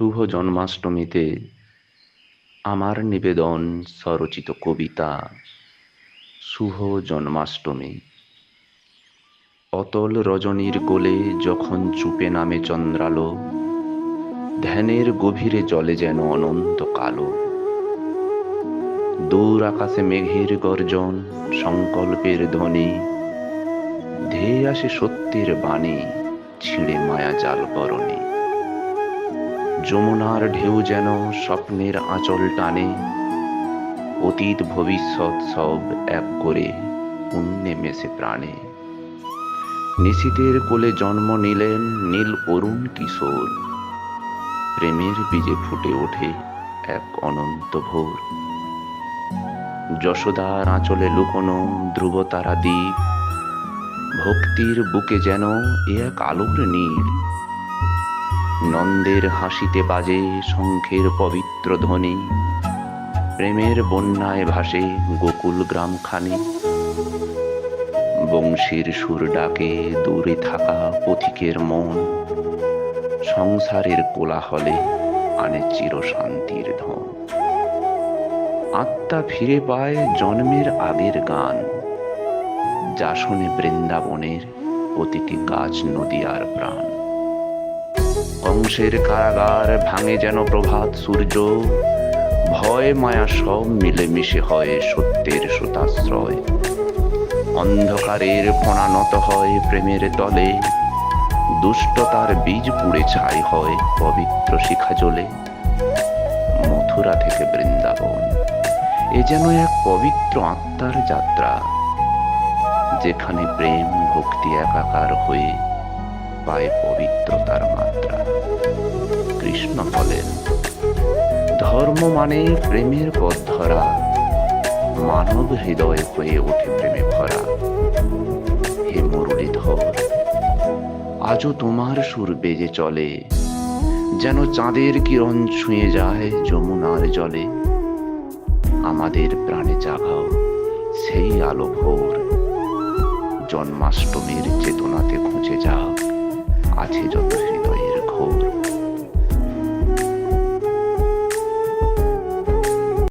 শুভ জন্মাষ্টমীতে আমার নিবেদন স্বরচিত কবিতা, শুভ জন্মাষ্টমী। অতল রজনীর কোলে যখন চুপে নামে চন্দ্রালো, ধ্যানের গভীরে জলে যেন অনন্ত কালো। দূর আকাশে মেঘের গর্জন, সংকল্পের ধ্বনি, ধেয়ে আসে সত্যের বাণী, ছিঁড়ে মায়া জাল করণে যমুনার ঢেউ যেন স্বপ্নের আঁচল টানে। অতীত ভবিষ্যৎ সব এক করে পুণ্যে মেশে প্রাণে। নিশীতের কোলে জন্ম নিলেন নীল অরুণ কিশোর। প্রেমের বীজে ফুটে ওঠে এক অনন্ত ভোর। যশোদার আঁচলে লুকোনো ধ্রুবতারা দ্বীপ, ভক্তির বুকে যেন এক আলোর নীল। নন্দের হাসিতে বাজে শঙ্খের পবিত্র ধ্বনি। প্রেমের বন্যায় ভাসে গোকুল গ্রামখানি। বংশীর সুর ডাকে দূরে থাকা পথিকের মন। সংসারের কোলাহলে আনে চির শান্তির ধন। আত্মা ফিরে পায় জন্মের আগের গান। যা শোনে বৃন্দাবনের প্রতিটি গাছ নদী আর প্রাণ। কংসের কারাগার ভাঙে যেন প্রভাত সূর্য। ভয়, মায়া সব মিলেমিশে হয় সত্যের সুতাশ্রয়। অন্ধকারের ফোনা নত হয় প্রেমের তলে। দুষ্টতার বীজ পুড়ে ছাই হয় পবিত্র শিখা জ্বলে মথুরা থেকে বৃন্দাবন, এ যেন এক পবিত্র আত্মার যাত্রা। যেখানে প্রেম, ভক্তি একাকার হয়ে পায় পবিত্রতার মাত্রা। কৃষ্ণ বলেন, ধর্ম মানে প্রেমের পথ ধরা মানব হৃদয় হয়ে ওঠে প্রেমে ভরা। হে মুরলীধর, আজও তোমার সুর বেজে চলে, যেন চাঁদের কিরণ ছুঁয়ে যায় যমুনার জলে। আমাদের প্রাণে জাগাও সেই আলো ভোর, জন্মাষ্টমীর চেতনাতে খুঁজে 霸气就对。